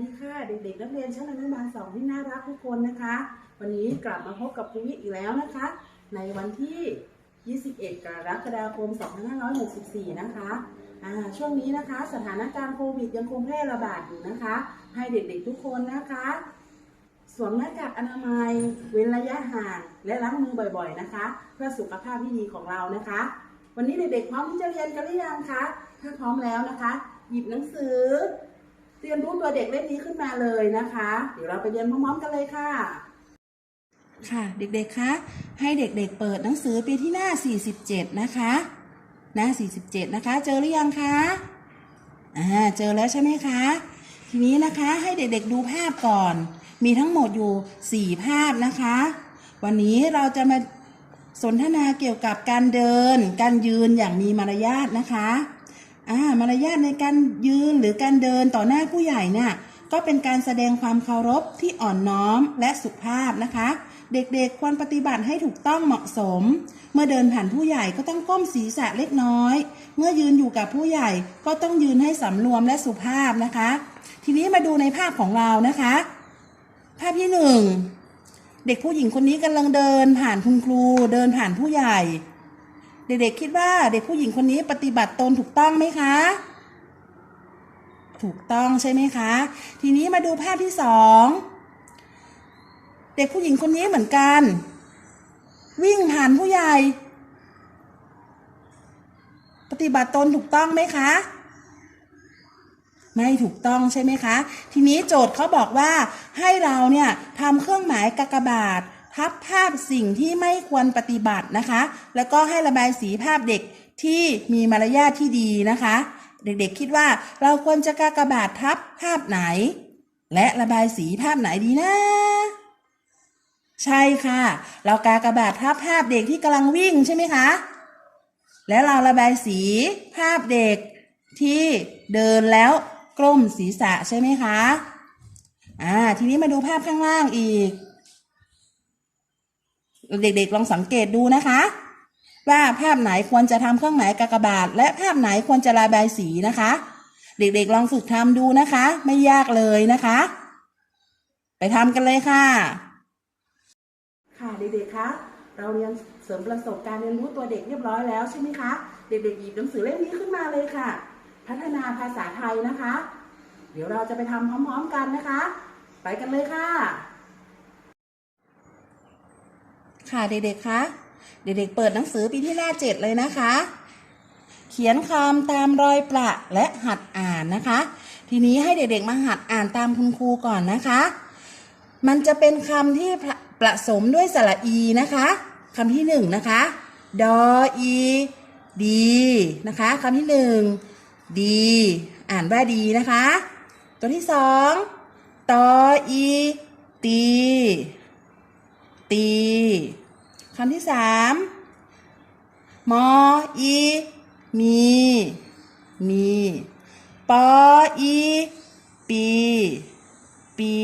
ดีค่ะ เด็กๆนักเรียนชั้นอนุบาลสองที่น่ารักทุกคนนะคะ วันนี้กลับมาพบกับครูวิอีกแล้วนะคะ ในวันที่ 21 กรกฎาคม 2564 นะคะอ่าช่วงนี้นะคะ สถานการณ์โควิดยังคงแพร่ระบาดอยู่นะคะ ให้เด็กๆทุกคนนะคะ สวมหน้ากากอนามัย เว้นระยะห่าง และล้างมือบ่อยๆนะคะ เพื่อสุขภาพที่ดีของเรานะคะ วันนี้เด็กๆพร้อมที่จะเรียนกันหรือยังคะ ถ้าพร้อมแล้วนะคะ หยิบหนังสือ เรียนรู้ตัวเด็กเล่มนี้ขึ้นมาเลยนะคะ เดี๋ยวเราไปเรียนพร้อมๆกันเลยค่ะ ค่ะ เด็กๆ คะ ให้เด็กๆ เปิดหนังสือไปที่หน้า 47 นะคะ หน้า 47 นะคะ เจอหรือยังคะ อ่า เจอแล้วใช่ไหมคะ ทีนี้นะคะให้เด็กๆ ดูภาพก่อน มีทั้งหมดอยู่ 4 ภาพนะคะ วันนี้เราจะมาสนทนาเกี่ยวกับการเดิน การยืนอย่างมีมารยาทนะคะ อ่ามารยาทในการยืนหรือการเดินต่อหน้าผู้ใหญ่เนี่ยก็เป็นการแสดงความเคารพที่อ่อนน้อมและสุภาพนะคะ เด็กๆควรปฏิบัติให้ถูกต้องเหมาะสม เมื่อเดินผ่านผู้ใหญ่ก็ต้องก้มศีรษะเล็กน้อย เมื่อยืนอยู่กับผู้ใหญ่ก็ต้องยืนให้สำรวมและสุภาพนะคะ ทีนี้มาดูในภาพของเรานะคะ ภาพที่หนึ่งเด็กผู้หญิงคนนี้กำลังเดินผ่านคุณครูเดินผ่านผู้ใหญ่ เด็กๆคิดว่าเด็กผู้หญิงคนนี้ปฏิบัติตนถูกต้องไหมคะ ถูกต้องใช่ไหมคะ ทีนี้มาดูภาพที่สองเด็กผู้หญิงคนนี้เหมือนกัน วิ่งผ่านผู้ใหญ่ ปฏิบัติตนถูกต้องไหมคะ ไม่ถูกต้องใช่ไหมคะ ทีนี้โจทย์เขาบอกว่าให้เราเนี่ยทำเครื่องหมายกากบาท ทับภาพสิ่งที่ไม่ควรปฏิบัตินะคะ แล้วก็ให้ระบายสีภาพเด็กที่มีมารยาทที่ดีนะคะ เด็กๆคิดว่าเราควรจะกากบาททับภาพไหน และระบายสีภาพไหนดีนะ ใช่ค่ะ เรากากบาททับภาพเด็กที่กำลังวิ่งใช่ไหมคะ แล้วเราระบายสีภาพเด็กที่เดินแล้วกล้มศีรษะใช่ไหมคะ อ่า ทีนี้มาดูภาพข้างล่างอีก เด็กๆลองสังเกตดูนะคะ ว่าภาพไหนควรจะทำเครื่องหมายกากบาท และภาพไหนควรจะระบายสีนะคะ เด็กๆลองฝึกทำดูนะคะ ไม่ยากเลยนะคะ ไปทำกันเลยค่ะ ค่ะเด็กๆคะเราเรียนเสริมประสบการณ์เรียนรู้ตัวเด็กเรียบร้อยแล้วใช่ไหมคะ เด็กๆหยิบหนังสือเล่มนี้ขึ้นมาเลยค่ะ พัฒนาภาษาไทยนะคะ เดี๋ยวเราจะไปทำพร้อม ๆ กันนะคะ ไปกันเลยค่ะ ค่ะเด็กๆคะเด็กๆเปิดหนังสือปีที่หน้าเจ็ดเลยนะคะ เขียนคำตามรอยประและหัดอ่านนะคะ ทีนี้ให้เด็กๆมาหัดอ่านตามคุณครูก่อนนะคะ มันจะเป็นคำที่ผประสมด้วยสระอีนะคะคำที่หนึ่งนะคะดออีดีนะคะคำที่หนึ่งดีอ่านว่าดีนะคะ ตัวที่สองตออีตี ตีคำที่สามมออีมีมีปออีปีปี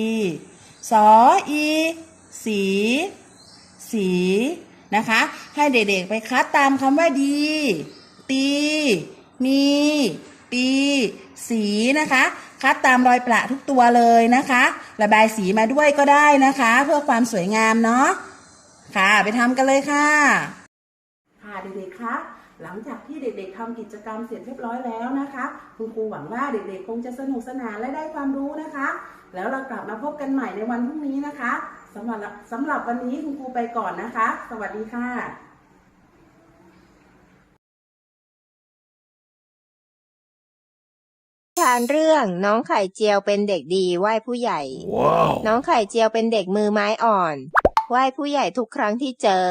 สออีสีสีนะคะ ให้เด็กๆไปคัดตามคำว่าดี ตี มี ปี สีนะคะ คัดตามรอยประทุกตัวเลยนะคะ ระบายสีมาด้วยก็ได้นะคะ เพื่อความสวยงามเนาะค่ะ ไปทำกันเลยค่ะ ค่ะเด็กๆคะหลังจากที่เด็กๆทำกิจกรรมเสร็จเรียบร้อยแล้วนะคะ คุณครูหวังว่าเด็กๆคงจะสนุกสนานและได้ความรู้นะคะ แล้วเรากลับมาพบกันใหม่ในวันพรุ่งนี้นะคะสำหรับสำหรับวันนี้คุณครูไปก่อนนะคะ สวัสดีค่ะ นิทานเรื่องน้องไข่เจียวเป็นเด็กดีไหว้ผู้ใหญ่ Wow. น้องไข่เจียวเป็นเด็กมือไม้อ่อน ไหว้ผู้ใหญ่ทุกครั้งที่เจอ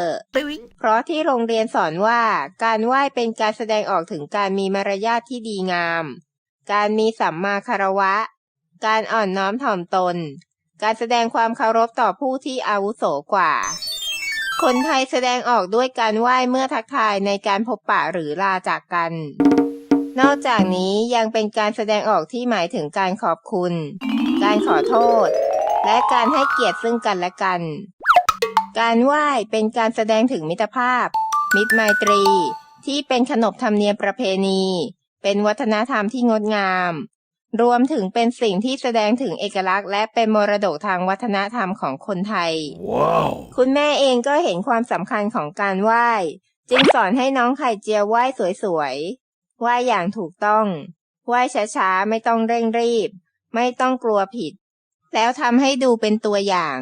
เพราะที่โรงเรียนสอนว่า การไหว้เป็นการแสดงออกถึงการมีมารยาทที่ดีงาม การมีสัมมาคารวะ การอ่อนน้อมถ่อมตน การแสดงความเคารพต่อผู้ที่อาวุโสกว่า คนไทยแสดงออกด้วยการไหว้เมื่อทักทายในการพบปะหรือลาจากกัน นอกจากนี้ยังเป็นการแสดงออกที่หมายถึงการขอบคุณ การขอโทษ และการให้เกียรติซึ่งกันและกัน การไหว้เป็นการแสดงถึงมิตรภาพ มิตรไมตรี ที่เป็นขนบธรรมเนียมประเพณี เป็นวัฒนธรรมที่งดงาม รวมถึงเป็นสิ่งที่แสดงถึงเอกลักษณ์ และเป็นมรดกทางวัฒนธรรมของคนไทย Wow. คุณแม่เองก็เห็นความสำคัญของการไหว้ จึงสอนให้น้องไข่เจียวไหว้สวยๆ ไหว้อย่างถูกต้อง ไหว้ช้าๆ ไม่ต้องเร่งรีบ ไม่ต้องกลัวผิด แล้วทำให้ดูเป็นตัวอย่าง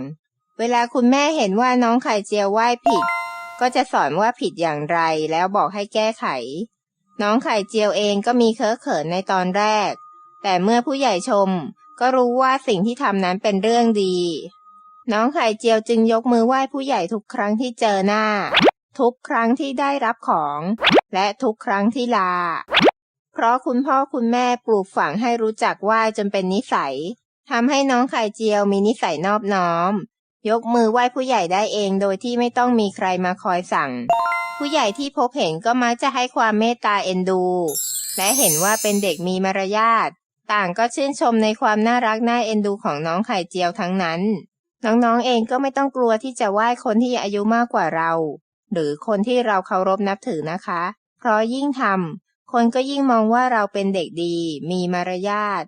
เวลาคุณแม่เห็นว่าน้องไข่เจียวไหว้ผิด ก็จะสอนว่าผิดอย่างไรแล้วบอกให้แก้ไข น้องไข่เจียวเองก็มีเคอะเขินในตอนแรก แต่เมื่อผู้ใหญ่ชม ก็รู้ว่าสิ่งที่ทำนั้นเป็นเรื่องดี น้องไข่เจียวจึงยกมือไหว้ผู้ใหญ่ทุกครั้งที่เจอหน้า ทุกครั้งที่ได้รับของ และทุกครั้งที่ลา เพราะคุณพ่อคุณแม่ปลูกฝังให้รู้จักไหว้จนเป็นนิสัยทำให้น้องไข่เจียวมีนิสัยนอบน้อม ยกมือไหว้ผู้ใหญ่ได้เองโดยที่ไม่ต้องมีใครมาคอยสั่ง ผู้ใหญ่ที่พบเห็นก็มักจะให้ความเมตตาเอ็นดู และเห็นว่าเป็นเด็กมีมารยาทต่างก็ชื่นชมในความน่ารักน่าเอ็นดูของน้องไข่เจียวทั้งนั้น น้องๆเองก็ไม่ต้องกลัวที่จะไหว้คนที่อายุมากกว่าเรา หรือคนที่เราเคารพนับถือนะคะ เพราะยิ่งทำคนก็ยิ่งมองว่าเราเป็นเด็กดี มีมารยาท